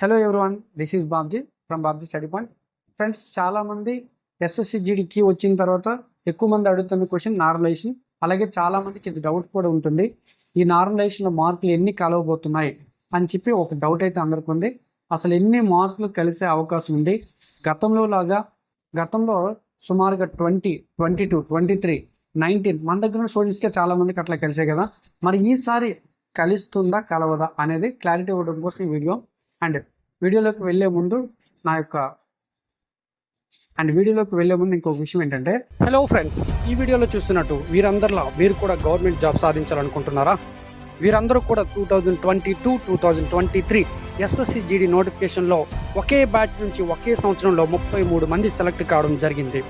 Hello everyone this is Babji from Babji study point friends చాలామంది SSC జీడీకి వచ్చిన తర్వాత ఎక్కువ మంది అడుగుతున్న క్వశ్చన్ నార్మలైజేషన్ అలాగే చాలామందికి ఇది డౌట్ కూడా ఉంటుంది. ఈ నార్మలైజేషన్లో మార్కులు ఎన్ని కలవబోతున్నాయి అని చెప్పి ఒక డౌట్ అయితే అందరికి ఉంది. అసలు ఎన్ని మార్కులు కలిసే అవకాశం ఉంది? గతంలో లాగా గతంలో సుమారుగా twenty twenty two twenty three nineteen మన దగ్గర ఉన్న స్టూడెంట్స్కే చాలామందికి అట్లా కలిసాయి కదా. మరి ఈసారి కలుస్తుందా కలవదా అనేది క్లారిటీ ఇవ్వడం కోసం ఈ వీడియో అండ్ వీడియోలోకి వెళ్ళే ముందు నా యొక్క అండ్ వీడియోలోకి వెళ్ళే ముందు ఇంకొక విషయం ఏంటంటే హలో ఫ్రెండ్స్ ఈ వీడియోలో చూస్తున్నట్టు వీరందరిలో మీరు కూడా గవర్నమెంట్ జాబ్ సాధించాలనుకుంటున్నారా? వీరందరూ కూడా two thousand twenty two two thousand twenty three SSC GD నోటిఫికేషన్లో ఒకే బ్యాచ్ నుంచి ఒకే సంవత్సరంలో ముప్పై మూడు మంది సెలెక్ట్ కావడం జరిగింది.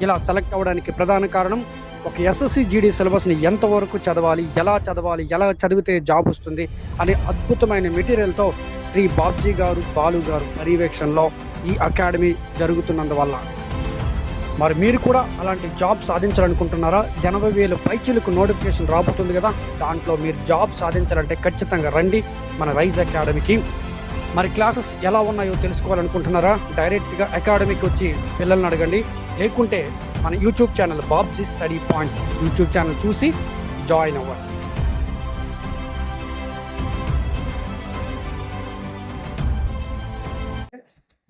ఇలా సెలెక్ట్ అవ్వడానికి ప్రధాన కారణం ఒక ఎస్ఎస్సి జీడీ సిలబస్ని ఎంతవరకు చదవాలి ఎలా చదవాలి ఎలా చదివితే జాబ్ వస్తుంది అనే అద్భుతమైన మెటీరియల్తో శ్రీ బాబ్జీ గారు బాలు గారు పర్యవేక్షణలో ఈ అకాడమీ జరుగుతున్నందువల్ల. మరి మీరు కూడా అలాంటి జాబ్ సాధించాలనుకుంటున్నారా? ఎనభై వేలు పైచీలకు నోటిఫికేషన్ రాబోతుంది కదా? దాంట్లో మీరు జాబ్ సాధించాలంటే ఖచ్చితంగా రండి మన రైజ్ అకాడమీకి. మరి క్లాసెస్ ఎలా ఉన్నాయో తెలుసుకోవాలనుకుంటున్నారా? డైరెక్ట్గా అకాడమీకి వచ్చి పిల్లల్ని అడగండి. లేకుంటే మన YouTube channel Babji study point YouTube channel చూసి జాయిన్ అవ్వండి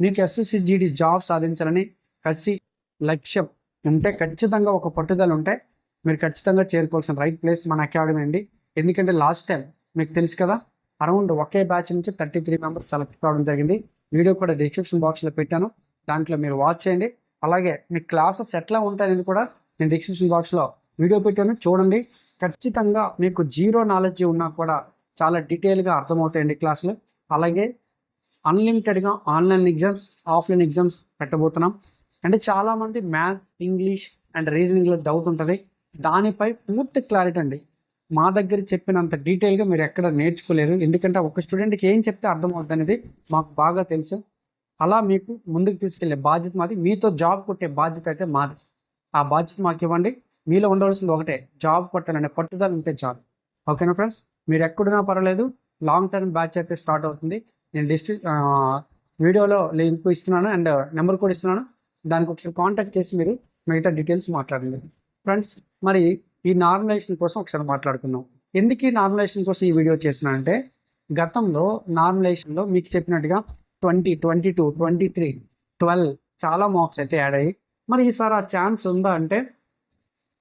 నీకు ఎస్ఎస్సి జీడి జాబ్ సాధించాలని కసి లక్ష్యం ఉంటే ఖచ్చితంగా ఒక పట్టుదల ఉంటే మీరు ఖచ్చితంగా చేరుకోవాల్సిన రైట్ ప్లేస్ మన అకాడమీ అండి. ఎందుకంటే లాస్ట్ టైం మీకు తెలుసు కదా అరౌండ్ ఒకే బ్యాచ్ నుంచి థర్టీ త్రీ మెంబర్స్ సెలెక్ట్ కావడం జరిగింది. వీడియో కూడా డిస్క్రిప్షన్ బాక్స్లో పెట్టాను. దాంట్లో మీరు వాచ్ చేయండి. అలాగే మీ క్లాసెస్ ఎట్లా ఉంటాయని కూడా నేను డిస్క్రిప్షన్ బాక్స్లో వీడియో పెట్టాను. చూడండి. ఖచ్చితంగా మీకు జీరో నాలెడ్జ్ ఉన్నా కూడా చాలా డీటెయిల్గా అర్థమవుతాయండి క్లాసులు అలాగే అన్లిమిటెడ్గా ఆన్లైన్ ఎగ్జామ్స్ ఆఫ్లైన్ ఎగ్జామ్స్ పెట్టబోతున్నాం. అంటే చాలామంది మ్యాథ్స్ ఇంగ్లీష్ అండ్ రీజనింగ్లో డౌట్ ఉంటుంది. దానిపై పూర్తి క్లారిటీ అండి. మా దగ్గర చెప్పినంత డీటెయిల్గా మీరు ఎక్కడ నేర్చుకోలేరు. ఎందుకంటే ఒక స్టూడెంట్కి ఏం చెప్తే అర్థమవుతుంది అనేది మాకు బాగా తెలుసు. అలా మీకు ముందుకు తీసుకెళ్ళే బాధ్యత మాది. మీతో జాబ్ కొట్టే బాధ్యత అయితే మాది. ఆ బాధ్యత మాకు ఇవ్వండి. మీలో ఉండవలసింది ఒకటే. జాబ్ కొట్టాలనే పట్టుదల ఉంటే చాలు. ఓకేనా ఫ్రెండ్స్? మీరు ఎక్కడున్నా పర్వాలేదు. లాంగ్ టర్మ్ బ్యాచ్ అయితే స్టార్ట్ అవుతుంది. నేను డిస్ట్రి వీడియోలో లింక్ ఇస్తున్నాను అండ్ నెంబర్ కూడా ఇస్తున్నాను. దానికి ఒకసారి కాంటాక్ట్ చేసి మీరు మిగతా డీటెయిల్స్ మాట్లాడండి. ఫ్రెండ్స్ మరి ఈ నార్మలైజేషన్ కోసం ఒకసారి మాట్లాడుకుందాం. ఎందుకు ఈ నార్మలైజేషన్ కోసం ఈ వీడియో చేస్తున్నానంటే గతంలో నార్మలైజేషన్లో మీకు చెప్పినట్టుగా twenty twenty two twenty three twelve చాలా మార్క్స్ అయితే యాడ్ అయ్యాయి. మరి ఈసారి ఆ ఛాన్స్ ఉందా అంటే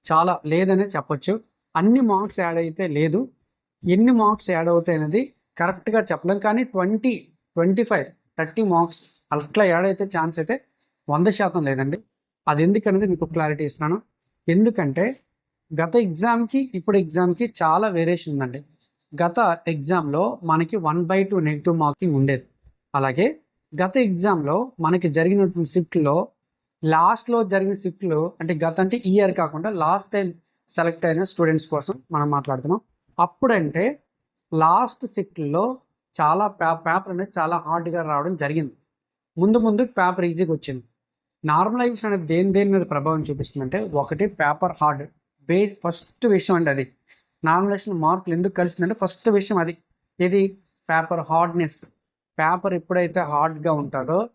చాలా లేదనే చెప్పొచ్చు. అన్ని మార్క్స్ యాడ్ అయితే లేదు. ఎన్ని మార్క్స్ యాడ్ అవుతాయి అనేది కరెక్ట్గా చెప్పలేం కానీ twenty twenty five thirty marks అట్లా ఏడైతే ఛాన్స్ అయితే వంద శాతం లేదండి. అది ఎందుకనేది మీకు క్లారిటీ ఇస్తున్నాను. ఎందుకంటే గత ఎగ్జామ్కి ఇప్పుడు ఎగ్జామ్కి చాలా వేరియేషన్ ఉందండి. గత ఎగ్జామ్లో మనకి one by two negative marking ఉండేది. అలాగే గత ఎగ్జామ్లో మనకి జరిగినటువంటి షిఫ్ట్లో లాస్ట్లో జరిగిన షిఫ్ట్లో అంటే గత అంటే ఇయర్ కాకుండా లాస్ట్ టైం సెలెక్ట్ అయిన స్టూడెంట్స్ కోసం మనం మాట్లాడుతున్నాం. అప్పుడంటే లాస్ట్ షిఫ్ట్లో చాలా పేపర్ అనేది చాలా హార్డ్గా రావడం జరిగింది. ముందు ముందు పేపర్ ఈజీగా వచ్చింది. నార్మలైజేషన్ అనేది దేని దేని మీద ప్రభావం చూపిస్తుందంటే ఒకటి పేపర్ హార్డ్. బే ఫస్ట్ విషయం అండి అది. నార్మలైజేషన్ మార్కులు ఎందుకు కలిసిందంటే ఫస్ట్ విషయం అది. ఇది పేపర్ హార్డ్నెస్. పేపర్ ఎప్పుడైతే హార్డ్గా ఉంటుందో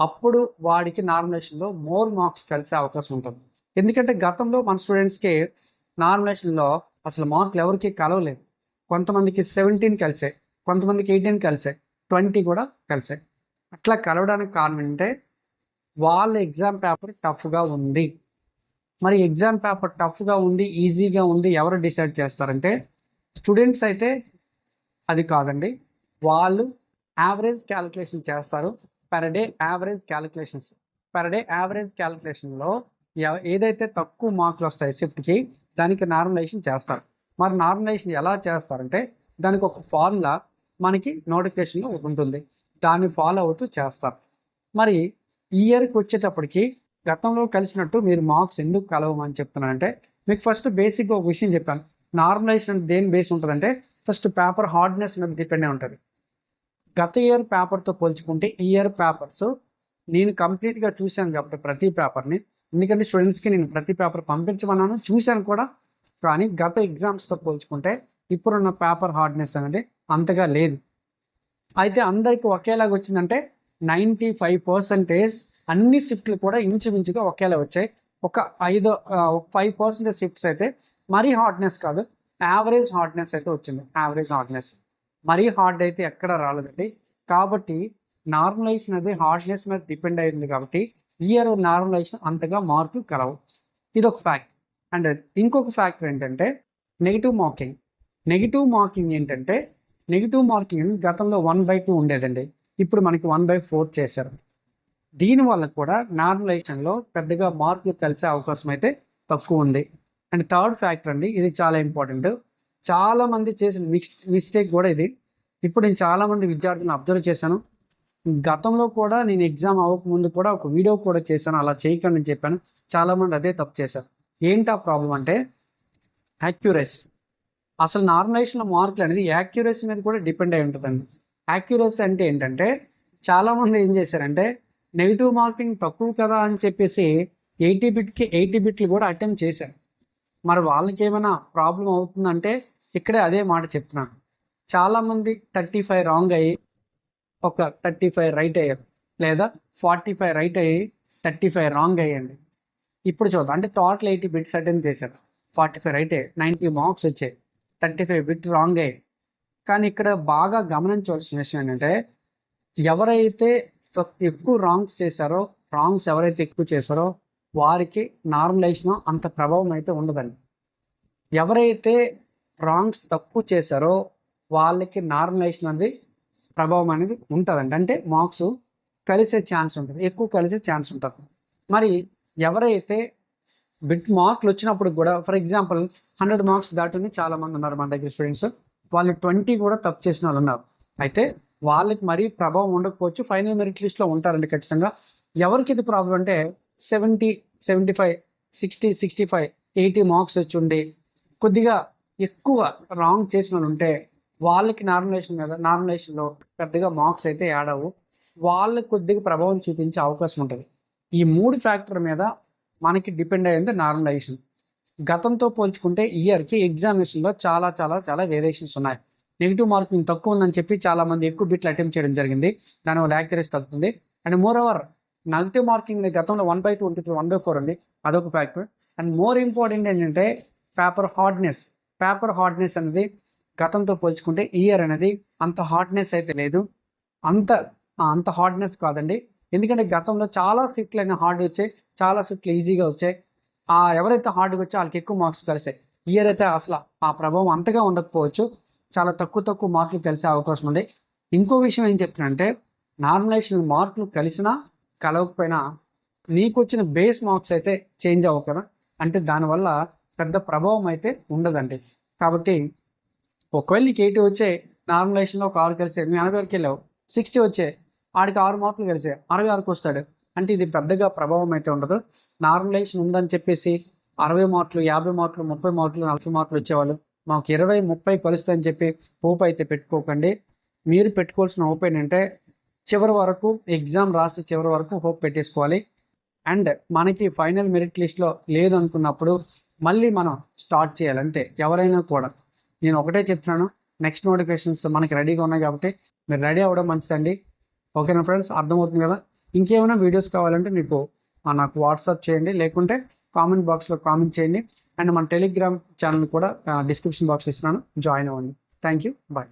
అప్పుడు వాడికి నార్మలైజేషన్లో మోర్ మార్క్స్ కలిసే అవకాశం ఉంటుంది. ఎందుకంటే గతంలో మన స్టూడెంట్స్కి నార్మలైజేషన్లో అసలు మార్కులు ఎవరికి కలవలేదు. కొంతమందికి సెవెంటీన్ కలిసాయి కొంతమందికి ఎయిటీన్ కలిసాయి ట్వంటీ కూడా కలిసాయి అట్లా కలవడానికి కారణం ఏంటంటే వాళ్ళ ఎగ్జామ్ పేపర్ టఫ్గా ఉంది. మరి ఎగ్జామ్ పేపర్ టఫ్గా ఉంది ఈజీగా ఉంది ఎవరు డిసైడ్ చేస్తారంటే స్టూడెంట్స్ అయితే అది కాదండి. వాళ్ళు యావరేజ్ క్యాలిక్యులేషన్ చేస్తారు per day average calculations per day average క్యాలిక్యులేషన్లో ఏదైతే తక్కువ మార్కులు వస్తాయి షిఫ్ట్కి దానికి నార్మలైజేషన్ చేస్తారు. మరి నార్మలైజేషన్ ఎలా చేస్తారంటే దానికి ఒక ఫార్ములా మనకి నోటిఫికేషన్లో ఉంటుంది. దాన్ని ఫాలో అవుతూ చేస్తారు. మరి ఇయర్కి వచ్చేటప్పటికి గతంలో కలిసినట్టు మీరు మార్క్స్ ఎందుకు కలవమని చెప్తున్నాను అంటే మీకు ఫస్ట్ బేసిక్గా ఒక విషయం చెప్పాను. నార్మలైజేషన్ దేని బేస్ ఉంటుందంటే ఫస్ట్ పేపర్ హార్డ్నెస్ మీద డిపెండ్ అయి ఉంటుంది. గత ఇయర్ పేపర్తో పోల్చుకుంటే ఈ ఇయర్ పేపర్స్ నేను కంప్లీట్గా చూశాను కాబట్టి ప్రతి పేపర్ని. ఎందుకంటే స్టూడెంట్స్కి నేను ప్రతి పేపర్ పంపించమన్నాను చూశాను కూడా. కానీ గత ఎగ్జామ్స్తో పోల్చుకుంటే ఇప్పుడున్న పేపర్ హార్డ్నెస్ అనేది అంతగా లేదు. అయితే అందరికి ఒకేలాగా వచ్చిందంటే నైంటీ ఫైవ్ పర్సెంటేజ్ అన్ని షిఫ్ట్లు కూడా ఇంచుమించుగా ఒకేలా వచ్చాయి. ఒక ఐదో ఫైవ్ పర్సెంటేజ్ షిఫ్ట్స్ అయితే మరీ హార్డ్నెస్ కాదు యావరేజ్ హార్డ్నెస్ అయితే వచ్చింది. యావరేజ్ హార్డ్నెస్ మరీ హార్డ్ అయితే ఎక్కడ రాలేదండి. కాబట్టి నార్మలైజేషన్ అనేది హార్డ్నెస్ మీద డిపెండ్ అయింది కాబట్టి ఇయర్ నార్మలైజేషన్ అంతగా మార్పులు కలవు. ఇది ఒక ఫ్యాక్ట్ అండ్ ఇంకొక ఫ్యాక్టర్ ఏంటంటే నెగిటివ్ మార్కింగ్. నెగిటివ్ మార్కింగ్ ఏంటంటే నెగిటివ్ మార్కింగ్ గతంలో వన్ బై టూ ఉండేదండి. ఇప్పుడు మనకి వన్ బై ఫోర్ చేశారు. దీనివల్ల కూడా నార్మలైజేషన్లో పెద్దగా మార్కులు కలిసే అవకాశం అయితే తక్కువ ఉంది. అండ్ థర్డ్ ఫ్యాక్టర్ అండి ఇది చాలా ఇంపార్టెంట్. చాలామంది చేసిన మిక్స్ మిస్టేక్ కూడా ఇది. ఇప్పుడు నేను చాలా మంది విద్యార్థులను అబ్జర్వ్ చేశాను. గతంలో కూడా నేను ఎగ్జామ్ అవ్వకముందు కూడా ఒక వీడియో కూడా చేశాను. అలా చేయకండి అని చెప్పాను. చాలామంది అదే తప్పు చేశారు. ఏంటి ఆ ప్రాబ్లం అంటే యాక్యురసీ అసలు నార్మలైజేషన్లో మార్కులు అనేది యాక్యురసీ మీద కూడా డిపెండ్ అయి ఉంటుందండి. యాక్యురసీ అంటే ఏంటంటే చాలామంది ఏం చేశారంటే నెగిటివ్ మార్కింగ్ తక్కువ కదా అని చెప్పేసి ఎయిటీ బిట్కి ఎయిటీ బిట్లు కూడా అటెంప్ట్ చేశారు. మరి వాళ్ళకి ఏమైనా ప్రాబ్లం అవుతుందంటే ఇక్కడే అదే మాట చెప్తున్నాను. చాలామంది థర్టీ ఫైవ్ రాంగ్ అయ్యి ఒక థర్టీ ఫైవ్ రైట్ అయ్యారు. లేదా ఫార్టీ ఫైవ్ రైట్ అయ్యి థర్టీ ఫైవ్ రాంగ్ అయ్యండి ఇప్పుడు చూద్దాం. అంటే టోటల్ ఎయిటీ బిట్స్ అటెండ్ చేశారు. ఫార్టీ ఫైవ్ అయితే నైంటీ మార్క్స్ వచ్చాయి. థర్టీ ఫైవ్ బిట్ రాంగ్ అయ్యాయి కానీ ఇక్కడ బాగా గమనించవలసిన విషయం ఏంటంటే ఎవరైతే ఎక్కువ రాంగ్స్ చేశారో రాంగ్స్ ఎవరైతే ఎక్కువ చేశారో వారికి నార్మలైజేషన్ అంత ప్రభావం అయితే ఉండదండి. ఎవరైతే రాంగ్స్ తక్కువ చేశారో వాళ్ళకి నార్మలైజేషన్ అనేది ప్రభావం అనేది ఉంటుందండి. అంటే మార్క్స్ కలిసే ఛాన్స్ ఉంటుంది. ఎక్కువ కలిసే ఛాన్స్ ఉంటుంది. మరి ఎవరైతే బిట్ మార్కులు వచ్చినప్పుడు కూడా ఫర్ ఎగ్జాంపుల్ హండ్రెడ్ మార్క్స్ దాటిని చాలా మంది ఉన్నారు మన దగ్గర స్టూడెంట్స్ వాళ్ళు ట్వంటీ కూడా తప్పు చేసిన వాళ్ళు ఉన్నారు. అయితే వాళ్ళకి మరీ ప్రభావం ఉండకపోవచ్చు. ఫైనల్ మెరిట్ లిస్ట్లో ఉంటారండి ఖచ్చితంగా. ఎవరికి ఇది ప్రాబ్లం అంటే seventy seventy five sixty sixty five eighty marks వచ్చి ఉండి కొద్దిగా ఎక్కువ రాంగ్ చేసిన వాళ్ళు ఉంటే వాళ్ళకి నార్మలేషన్ మీద నార్మలేషన్లో పెద్దగా మార్క్స్ అయితే యాడ్ అవ్వు. వాళ్ళకి కొద్దిగా ప్రభావం చూపించే అవకాశం ఉంటుంది. ఈ మూడు ఫ్యాక్టర్ మీద మనకి డిపెండ్ అయ్యింది నార్మలైజేషన్. గతంతో పోల్చుకుంటే ఇయర్కి ఎగ్జామినేషన్లో చాలా చాలా చాలా వేరియేషన్స్ ఉన్నాయి. నెగిటివ్ మార్కింగ్ తక్కువ ఉందని చెప్పి చాలా మంది ఎక్కువ బిట్లు అటెంప్ట్ చేయడం జరిగింది. దానివల్ల యాక్యురసీ తగ్గుతుంది. And more over negative marking గతంలో వన్ బై టూ ఉంటుంది వన్ బై ఫోర్ ఉంది. అదొక ఫ్యాక్టర్. అండ్ మోర్ ఇంపార్టెంట్ ఏంటంటే పేపర్ హార్డ్నెస్. పేపర్ హార్డ్నెస్ అనేది గతంతో పోల్చుకుంటే ఇయర్ అనేది అంత హార్డ్నెస్ అయితే లేదు. అంత అంత హార్డ్నెస్ కాదండి. ఎందుకంటే గతంలో చాలా సీట్లు అయినా హార్డ్ వచ్చాయి చాలా సీట్లు ఈజీగా వచ్చాయి. ఆ ఎవరైతే హార్డ్గా వచ్చో వాళ్ళకి ఎక్కువ మార్క్స్ కలిసాయి. ఇయర్ అయితే అసలు ఆ ప్రభావం అంతగా ఉండకపోవచ్చు. చాలా తక్కువ తక్కువ మార్కులు కలిసే అవకాశం ఉంది. ఇంకో విషయం ఏం చెప్తున్నానంటే నార్మలైజేషన్ మార్కులు కలిసినా కలవకపోయినా నీకు వచ్చిన బేస్ మార్క్స్ అయితే చేంజ్ అవ్వకరా అంటే దానివల్ల పెద్ద ప్రభావం అయితే ఉండదండి. కాబట్టి ఒకవేళ నీకు ఎయిటీ వచ్చే నార్మలైజేషన్లో ఒక ఆరు కలిసే నువ్వు ఎనభై వరకు వెళ్ళావు సిక్స్టీ వచ్చే ఆడికి ఆరు మార్కులు గెలిచాయి. అరవై ఆరుకు వస్తాడు. అంటే ఇది పెద్దగా ప్రభావం అయితే ఉండదు. నార్మలైజేషన్ ఉందని చెప్పేసి అరవై మార్కులు యాభై మార్కులు ముప్పై మార్కులు నలభై మార్కులు వచ్చేవాళ్ళు. మాకు ఇరవై ముప్పై కలుస్తాయని చెప్పి హోప్ అయితే పెట్టుకోకండి. మీరు పెట్టుకోవాల్సిన హోప్ ఏంటంటే చివరి వరకు ఎగ్జామ్ రాసి చివరి వరకు హోప్ పెట్టేసుకోవాలి. అండ్ మనకి ఫైనల్ మెరిట్ లిస్ట్లో లేదు అనుకున్నప్పుడు మళ్ళీ మనం స్టార్ట్ చేయాలంటే ఎవరైనా కూడా. నేను ఒకటే చెప్తున్నాను. నెక్స్ట్ నోటిఫికేషన్స్ మనకి రెడీగా ఉన్నాయి కాబట్టి మీరు రెడీ అవ్వడం మంచిదండి. ఓకేనా ఫ్రెండ్స్? అర్థమవుతుంది కదా? ఇంకేమైనా వీడియోస్ కావాలంటే మీకు నాకు వాట్సాప్ చేయండి. లేకుంటే కామెంట్ బాక్స్లో కామెంట్ చేయండి. అండ్ మన టెలిగ్రామ్ ఛానల్ కూడా డిస్క్రిప్షన్ బాక్స్ ఇస్తున్నాను. జాయిన్ అవ్వండి. Thank you. బాయ్.